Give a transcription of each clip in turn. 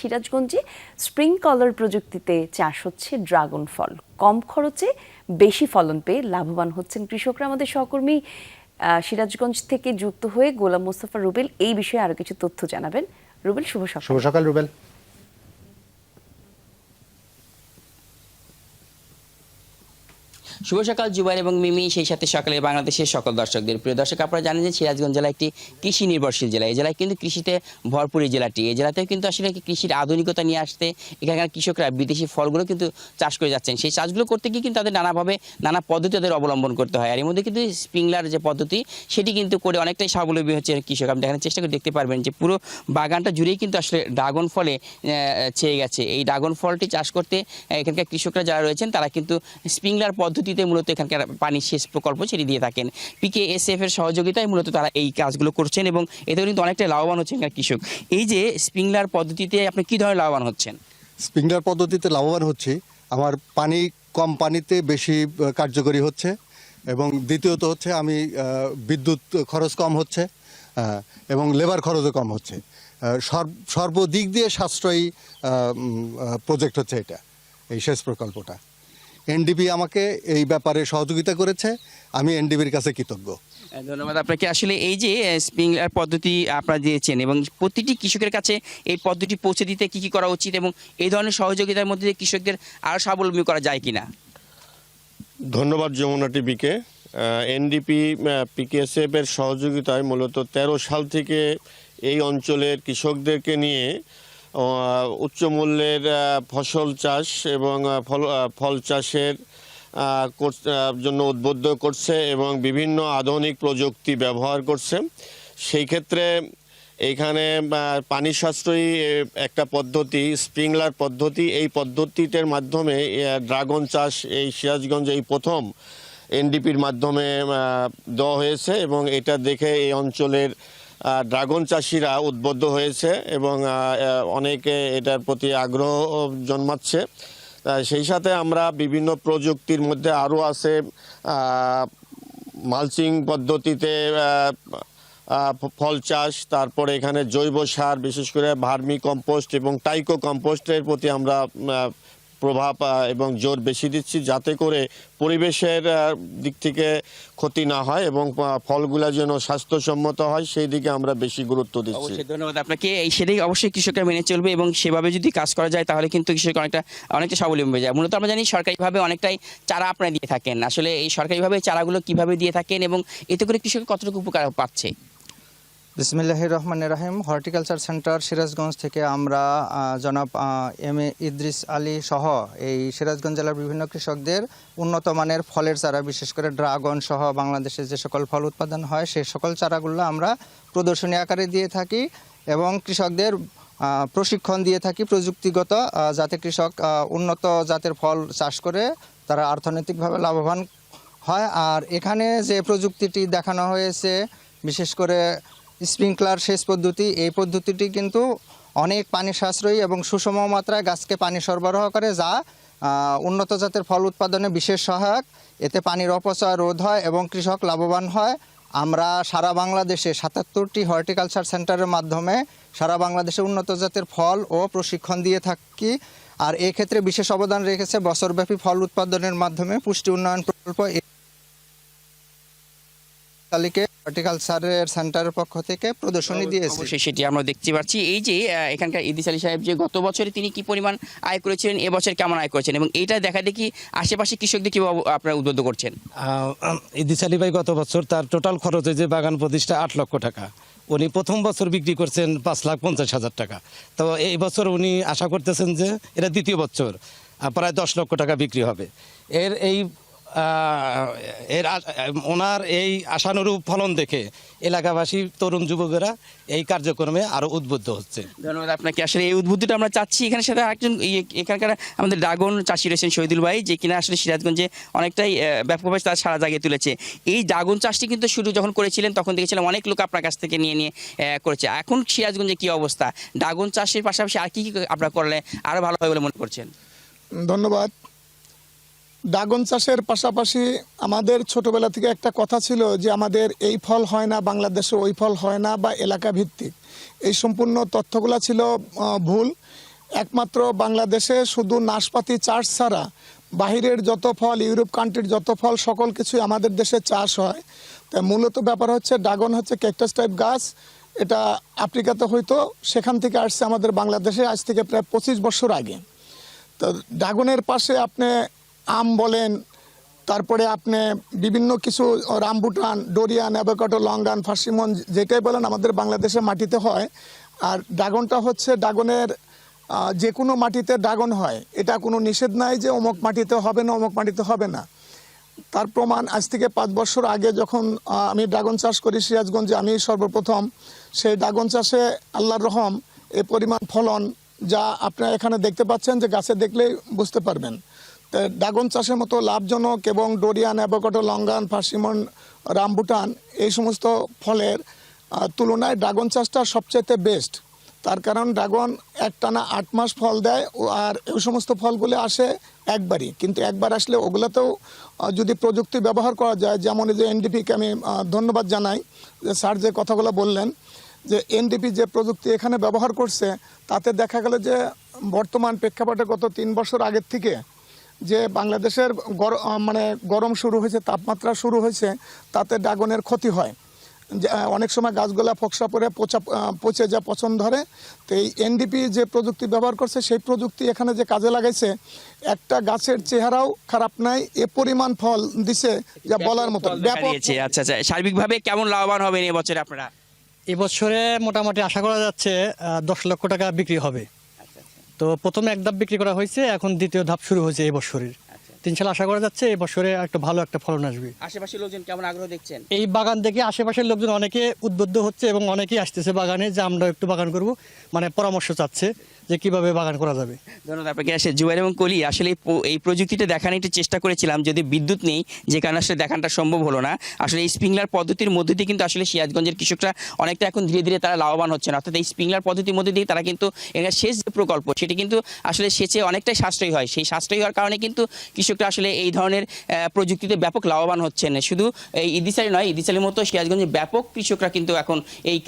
সিরাজগঞ্জে স্প্রিংকলার প্রযুক্তিতে চাষ হচ্ছে ড্রাগন ফল। কম খরচে বেশি ফলন পেয়ে লাভবান হচ্ছেন কৃষকরা। আমাদের সহকর্মী সিরাজগঞ্জ থেকে যুক্ত হয়ে গোলাম মোস্তফা রুবেল এই বিষয়ে আরও কিছু তথ্য জানাবেন। রুবেল, শুভ সকাল। শুভ সকাল রুবেল। শুভ সকাল, জুবাইর এবং মিমি। সেই সাথে সকালে বাংলাদেশের সকল দর্শকদের। প্রিয় দর্শক, আপনারা জানেন যে সিরাজগঞ্জ জেলা একটি কৃষি নির্ভরশীল জেলা। এই জেলায় কিন্তু কৃষিতে ভরপুর এই জেলাটি। এই জেলাতেও কিন্তু আসলে কৃষির আধুনিকতা নিয়ে আসতে এখানকার কৃষকরা বিদেশি ফলগুলো কিন্তু চাষ করে যাচ্ছেন। সেই চাষগুলো করতে গিয়ে কিন্তু তাদের নানাভাবে নানা পদ্ধতি তাদের অবলম্বন করতে হয়। আর এর মধ্যে কিন্তু স্প্রিংলার যে পদ্ধতি, সেটি কিন্তু করে অনেকটাই স্বাবলম্বী হচ্ছে কৃষক। আপনি দেখানোর চেষ্টা করে দেখতে পারবেন যে পুরো বাগানটা জুড়েই কিন্তু আসলে ড্রাগন ফলে ছেয়ে গেছে। এই ড্রাগন ফলটি চাষ করতে এখানকার কৃষকরা যারা রয়েছেন, তারা কিন্তু স্প্রিংলার পদ্ধতিতে মূলত এখানকার পানি সেচ প্রকল্প সেটি দিয়ে থাকেন। পিকে এস এফ এর সহযোগিতায় মূলত তারা এই কাজগুলো করছেন এবং এতে কিন্তু অনেকটাই লাভবান হচ্ছেন কৃষক। এই যে স্প্রিংলার পদ্ধতিতে আপনি কি ধরনের লাভবান হচ্ছেন? স্প্রিংলার পদ্ধতিতে লাভবান হচ্ছি। আমার পানি, কম পানিতে বেশি কার্যকরী হচ্ছে এবং দ্বিতীয়ত হচ্ছে আমি বিদ্যুৎ খরচ কম হচ্ছে এবং লেবার খরচও কম হচ্ছে। সর্বদিক দিয়ে সাশ্রয়ী প্রজেক্ট হচ্ছে এটা, এই সেচ প্রকল্পটা। এনডিপি আমাকে এই ব্যাপারে সহযোগিতা করেছে আমি এনডিবির কাছে কৃতজ্ঞ। ধন্যবাদ আপনাকে। আসলে এই যে স্প্রিংলার পদ্ধতি আপনারা দিয়েছেন এবং প্রতিটি কৃষকের কাছে এই পদ্ধতি পৌঁছে দিতে কি কি করা উচিত এবং এই ধরনের সহযোগিতার মধ্যে দিয়ে কৃষকদের আরও স্বাবলম্বী করা যায় কিনা? ধন্যবাদ যমুনা টিভিকে। এনডিপি পিকেএসএফ এর সহযোগিতায় মূলত তেরো সাল থেকে এই অঞ্চলের কৃষকদেরকে নিয়ে উচ্চ মূল্যের ফসল চাষ এবং ফল ফল চাষের জন্য উদ্বুদ্ধ করছে এবং বিভিন্ন আধুনিক প্রযুক্তি ব্যবহার করছে। সেই ক্ষেত্রে এইখানে পানি সাশ্রয়ী একটা পদ্ধতি, স্প্রিংলার পদ্ধতি, এই পদ্ধতিটার মাধ্যমে ড্রাগন চাষ এই সিরাজগঞ্জে এই প্রথম এনডিপির মাধ্যমে দেওয়া হয়েছে এবং এটা দেখে এই অঞ্চলের ড্রাগন চাষিরা উদ্বুদ্ধ হয়েছে এবং অনেকে এটার প্রতি আগ্রহ জন্মাচ্ছে। সেই সাথে আমরা বিভিন্ন প্রযুক্তির মধ্যে আরও আছে মালচিং পদ্ধতিতে ফল চাষ, তারপরে এখানে জৈব সার, বিশেষ করে ভার্মি কম্পোস্ট এবং টাইকো কম্পোস্টের প্রতি আমরা প্রভাব এবং জোর বেশি দিচ্ছি যাতে করে পরিবেশের দিক থেকে ক্ষতি না হয় এবং ফলগুলা যেন স্বাস্থ্যসম্মত হয়, সেই দিকে আমরা বেশি গুরুত্ব দিচ্ছি। ধন্যবাদ আপনাকে। এই সেটাই অবশ্যই কৃষকরা মেনে চলবে এবং সেভাবে যদি কাজ করা যায়, তাহলে কিন্তু কৃষক অনেকটা অনেকটা স্বাবলম্বী হয়ে যায় মূলত আমরা জানি সরকারিভাবে অনেকটাই চারা আপনারা দিয়ে থাকেন। আসলে এই সরকারিভাবে চারাগুলো কীভাবে দিয়ে থাকেন এবং এতে করে কৃষক কতটুকু উপকার পাচ্ছে? বিসমিল্লাহ রহমান রাহিম হর্টিকালচার সেন্টার সিরাজগঞ্জ থেকে আমরা জনাব এম এ ইদ্রিস আলী সহ এই সিরাজগঞ্জ জেলার বিভিন্ন কৃষকদের উন্নত মানের ফলের চারা, বিশেষ করে ড্রাগন সহ বাংলাদেশে যে সকল ফল উৎপাদন হয় সেই সকল চারাগুলো আমরা প্রদর্শনী আকারে দিয়ে থাকি এবং কৃষকদের প্রশিক্ষণ দিয়ে থাকি প্রযুক্তিগত যাতে কৃষক উন্নত জাতের ফল চাষ করে তারা অর্থনৈতিকভাবে লাভবান হয়। আর এখানে যে প্রযুক্তিটি দেখানো হয়েছে, বিশেষ করে স্প্রিংকলার সেচ পদ্ধতি, এই পদ্ধতিটি কিন্তু অনেক পানি সাশ্রয়ী এবং সুষম মাত্রায় গাছকে পানি সরবরাহ করে যা উন্নত জাতের ফল উৎপাদনে বিশেষ সহায়ক। এতে পানির অপচয় রোধ হয় এবং কৃষক লাভবান হয়। আমরা সারা বাংলাদেশে সাতাত্তরটি হর্টিকালচার সেন্টারের মাধ্যমে সারা বাংলাদেশে উন্নত জাতের ফল ও প্রশিক্ষণ দিয়ে থাকি। আর এক্ষেত্রে বিশেষ অবদান রেখেছে বছরব্যাপী ফল উৎপাদনের মাধ্যমে পুষ্টি উন্নয়ন প্রকল্প তালিকে হর্টিকালচারের সেন্টারের পক্ষ থেকে প্রদর্শনী দিয়েছে। সেটি আমরা দেখতে পাচ্ছি। এই যে এখানকার ইদিস আলী সাহেব যে গত বছরে তিনি কি পরিমাণ আয় করেছিলেন এবছর কেমন আয় করেছেন? এবং এইটা দেখা দেখি আশেপাশে কৃষকদের কীভাবে আপনারা উদ্বুদ্ধ করছেন? ইদিস আলী ভাই গত বছর তার টোটাল খরচ হয়েছে বাগান প্রতিষ্ঠা আট লক্ষ টাকা। উনি প্রথম বছর বিক্রি করছেন পাঁচ লাখ পঞ্চাশ হাজার টাকা। তো এই বছর উনি আশা করতেছেন যে এটা দ্বিতীয় বছর প্রায় দশ লক্ষ টাকা বিক্রি হবে। এর এই এর ওনার এই আশানুরূপ ফলন দেখে এলাকাবাসী তরুণ যুবকেরা এই কার্যক্রমে আরও উদ্বুদ্ধ হচ্ছে। ধন্যবাদ আপনাকে। আসলে এই উদ্বুদ্ধটা আমরা চাচ্ছি। এখানে সাথে একজন এই- এখানকার আমাদের ড্রাগন চাষি রয়েছেন শহীদুল ভাই যে কিনা আসলে সিরাজগঞ্জে অনেকটাই ব্যাপকভাবে তার সারা জাগিয়ে তুলেছে। এই ড্রাগন চাষটি কিন্তু শুরু যখন করেছিলেন তখন দেখেছিলাম অনেক লোক আপনার কাছ থেকে নিয়ে নিয়ে করেছে। এখন সিরাজগঞ্জে কি অবস্থা? ড্রাগন চাষের পাশাপাশি আর কি কি আপনারা করলে আরও ভালো হবে বলে মনে করছেন? ধন্যবাদ। ড্রাগন চাষের পাশাপাশি আমাদের ছোটবেলা থেকে একটা কথা ছিল যে আমাদের এই ফল হয় না, বাংলাদেশে ওই ফল হয় না বা এলাকা ভিত্তিক এই সম্পূর্ণ তথ্যগুলো ছিল ভুল। একমাত্র বাংলাদেশে শুধু নাশপাতি চাষ ছাড়া বাহিরের যত ফল, ইউরোপ কান্ট্রির যত ফল, সকল কিছুই আমাদের দেশে চাষ হয়। তাই মূলত ব্যাপার হচ্ছে ড্রাগন হচ্ছে ক্যাকটাস টাইপ গাছ। এটা আফ্রিকাতে হয়তো সেখান থেকে আসছে আমাদের বাংলাদেশে, আজ থেকে প্রায় পঁচিশ বছর আগে। তো ড্রাগনের পাশে আপনি আম বলেন, তারপরে আপনি বিভিন্ন কিছু rambutan durian, avocado longan persimmon যেটাই বলেন আমাদের বাংলাদেশের মাটিতে হয়। আর ড্রাগনটা হচ্ছে ড্রাগনের যে কোনো মাটিতে ড্রাগন হয়। এটা কোনো নিষেধ নাই যে অমুক মাটিতে হবে না, অমুক মাটিতে হবে না। তার প্রমাণ আজ থেকে পাঁচ বছর আগে যখন আমি ড্রাগন চাষ করি সিরাজগঞ্জে, আমি সর্বপ্রথম সেই ড্রাগন চাষে আল্লাহর রহম, এ পরিমাণ ফলন যা আপনারা এখানে দেখতে পাচ্ছেন, যে গাছে দেখলেই বুঝতে পারবেন। ড্রাগন চাষের মতো লাভজনক এবং durian, avocado, longan, persimmon, rambutan এই সমস্ত ফলের তুলনায় ড্রাগন চাষটা সবচেয়ে বেস্ট। তার কারণ ড্রাগন একটানা আট মাস ফল দেয় আর এই সমস্ত ফলগুলো আসে একবারই। কিন্তু একবার আসলে ওগুলোতেও যদি প্রযুক্তি ব্যবহার করা যায়, যেমন এই যে এনডিপিকে আমি ধন্যবাদ জানাই, যে স্যার যে কথাগুলো বললেন, যে এনডিপি যে প্রযুক্তি এখানে ব্যবহার করছে, তাতে দেখা গেল যে বর্তমান প্রেক্ষাপটে গত তিন বছর আগের থেকে যে বাংলাদেশের মানে গরম শুরু হয়েছে তাপমাত্রা শুরু হয়েছে তাতে ড্রাগনের ক্ষতি হয়। যে, অনেক সময় গাছগুলা ফোকসা পরে পচা পচে যা পচন ধরে। তো এই এনডিপি যে প্রযুক্তি ব্যবহার করছে সেই প্রযুক্তি এখানে যে কাজে লাগাইছে একটা গাছের চেহারাও খারাপ নাই এ পরিমাণ ফল দিছে যা বলার মতো। ব্যাপক আচ্ছা আচ্ছা সার্বিকভাবে কেমন লাভবান হবেন এবছরে আপনারা? এবছরে মোটামুটি আশা করা যাচ্ছে দশ লক্ষ টাকা বিক্রি হবে। তো প্রথমে এক ধাপ বিক্রি করা হয়েছে এখন দ্বিতীয় ধাপ শুরু হয়েছে এই বছরের। তিন সাল আশা করা যাচ্ছে এই বছরে একটা ভালো একটা ফলন আসবে। আশেপাশের লোকজন কেমন আগ্রহ দেখছেন? এই বাগান দেখে আশেপাশের লোকজন অনেকে উদ্বুদ্ধ হচ্ছে এবং অনেকেই আসতেছে বাগানে যে আমরা একটু বাগান করব মানে পরামর্শ চাচ্ছে। যে কীভাবে বাগান করা যাবে। ধন্যবাদ আপনাকে। আসে জুয়ার এবং কলি, আসলে এই প্রযুক্তিটা দেখানোর একটু চেষ্টা করেছিলাম, যদি বিদ্যুৎ নেই, যে কারণে আসলে দেখানটা সম্ভব হলো না। আসলে এই স্প্রিংলার পদ্ধতির মধ্যে দিয়ে কিন্তু আসলে সিরাজগঞ্জের কৃষকরা অনেকটা এখন ধীরে ধীরে তারা লাভবান হচ্ছে না অর্থাৎ এই স্প্রিংলার পদ্ধতির মধ্যে দিয়ে তারা কিন্তু এখানে সেচ যে প্রকল্প, সেটি কিন্তু আসলে সেচে অনেকটাই সাশ্রয়ী হয়। সেই সাশ্রয়ী হওয়ার কারণে কিন্তু কৃষকরা আসলে এই ধরনের প্রযুক্তিতে ব্যাপক লাভবান হচ্ছেন। শুধু এই ইদিসালি নয় ইদিসালির মতো সিরাজগঞ্জে ব্যাপক কৃষকরা কিন্তু এখন এই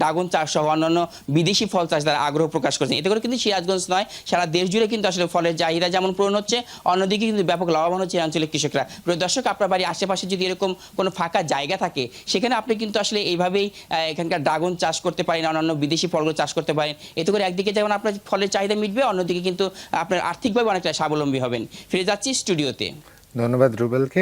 ড্রাগন চাষ সহ অন্যান্য বিদেশি ফল চাষ তারা আগ্রহ প্রকাশ করছেন এতে করে কিন্তু সিরাজগঞ্জ নয়, সারা দেশ জুড়ে কিন্তু আসলে ফলের চাহিদা যেমন পূরণ হচ্ছে, অন্যদিকে কিন্তু ব্যাপক লাভবান হচ্ছে অঞ্চলের কৃষকরা। প্রিয় দর্শক, আপনার বাড়ির আশেপাশে যদি এরকম কোনো ফাঁকা জায়গা থাকে, সেখানে আপনি কিন্তু আসলে এইভাবেই এখানকার ড্রাগন চাষ করতে পারেন, অন্যান্য বিদেশি ফলগুলো চাষ করতে পারেন। এতে করে একদিকে যেমন আপনার ফলের চাহিদা মিটবে, অন্যদিকে কিন্তু আপনার আর্থিকভাবে অনেকটা স্বাবলম্বী হবেন। ফিরে যাচ্ছি স্টুডিওতে। ধন্যবাদ রুবেলকে।